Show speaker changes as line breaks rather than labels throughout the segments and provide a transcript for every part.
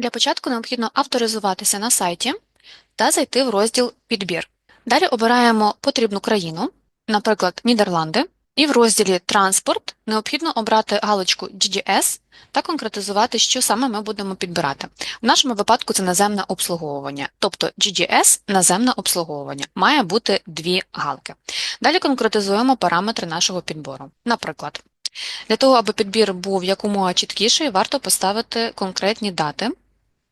Для початку необхідно авторизуватися на сайті та зайти в розділ Підбір. Далі обираємо потрібну країну, наприклад, Нідерланди, і в розділі Транспорт необхідно обрати галочку GDS та конкретизувати, що саме ми будемо підбирати. В нашому випадку це наземне обслуговування, тобто GDS – наземне обслуговування, має бути дві галки. Далі конкретизуємо параметри нашого підбору. Наприклад, для того, аби підбір був якомога чіткіший, варто поставити конкретні дати.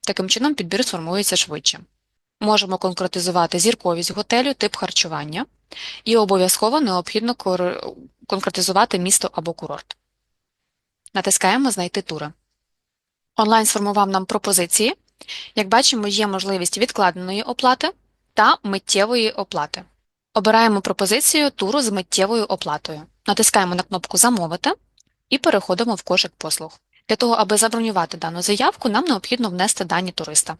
Таким чином підбір сформується швидше. Можемо конкретизувати зірковість готелю, тип харчування, і обов'язково необхідно конкретизувати місто або курорт. Натискаємо Знайти тури. Онлайн сформував нам пропозиції. Як бачимо, є можливість відкладеної оплати та миттєвої оплати. Обираємо пропозицію туру з миттєвою оплатою. Натискаємо на кнопку Замовити і переходимо в кошик послуг. Для того, аби забронювати дану заявку, нам необхідно внести дані туриста.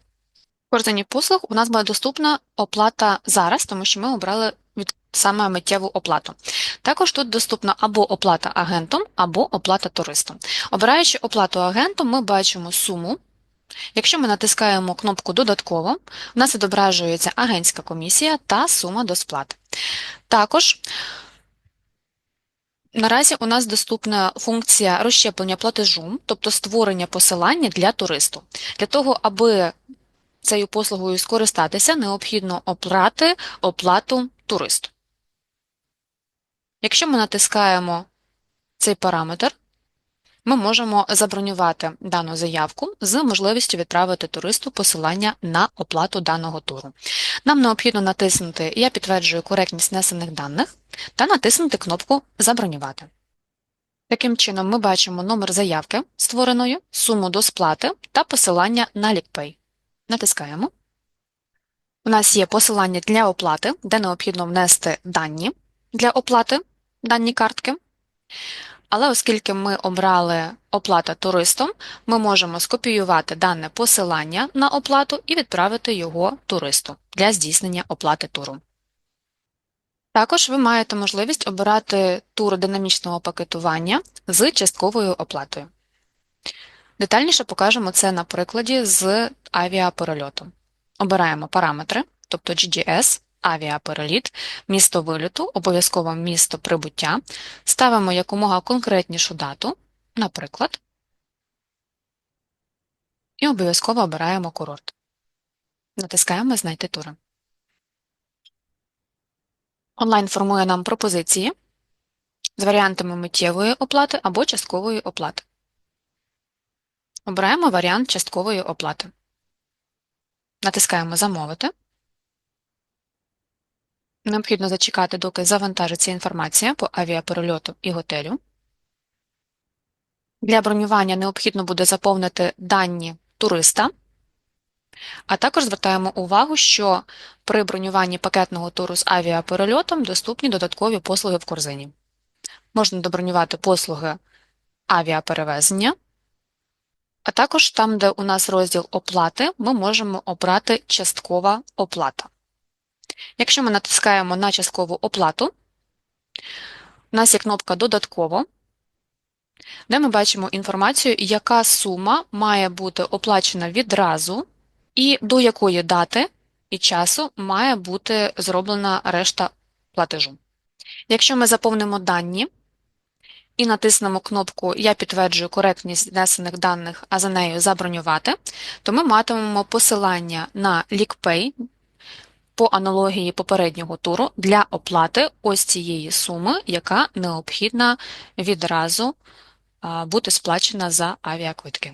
В корзині послуг у нас буде доступна оплата зараз, тому що ми обрали від саме миттєву оплату. Також тут доступна або оплата агентом, або оплата туристом. Обираючи оплату агентом, ми бачимо суму. Якщо ми натискаємо кнопку Додатково, у нас відображується агентська комісія та сума до сплати. Також Наразі у нас доступна функція розщеплення платежу, тобто створення посилання для туристу. Для того, аби цією послугою скористатися, необхідно обрати оплату туристу. Якщо ми натискаємо цей параметр, ми можемо забронювати дану заявку з можливістю відправити туристу посилання на оплату даного туру. Нам необхідно натиснути Я підтверджую коректність внесених даних та натиснути кнопку Забронювати. Таким чином, ми бачимо номер заявки створеної, суму до сплати та посилання на LickPay. Натискаємо. У нас є посилання для оплати, де необхідно внести дані для оплати дані картки. Але оскільки ми обрали оплата туристом, ми можемо скопіювати дане посилання на оплату і відправити його туристу для здійснення оплати туру. Також ви маєте можливість обирати тур динамічного пакетування з частковою оплатою. Детальніше покажемо це на прикладі з авіаперельоту. Обираємо параметри, тобто GDS, авіапереліт, місто виліту, обов'язково місто прибуття, ставимо якомога конкретнішу дату, наприклад, і обов'язково обираємо курорт. Натискаємо Знайти тури. Онлайн формує нам пропозиції з варіантами миттєвої оплати або часткової оплати. Обираємо варіант часткової оплати. Натискаємо Замовити. Необхідно зачекати, доки завантажиться інформація по авіаперельоту і готелю. Для бронювання необхідно буде заповнити дані туриста, а також звертаємо увагу, що при бронюванні пакетного туру з авіаперельотом доступні додаткові послуги в корзині. Можна добронювати послуги авіаперевезення, а також там, де у нас розділ оплати, ми можемо обрати часткова оплата. Якщо ми натискаємо на часткову оплату, у нас є кнопка Додатково, де ми бачимо інформацію, яка сума має бути оплачена відразу, і до якої дати і часу має бути зроблена решта платежу. Якщо ми заповнимо дані і натиснемо кнопку Я підтверджую коректність внесених даних, а за нею забронювати, то ми матимемо посилання на LickPay по аналогії попереднього туру для оплати ось цієї суми, яка необхідна відразу бути сплачена за авіаквитки.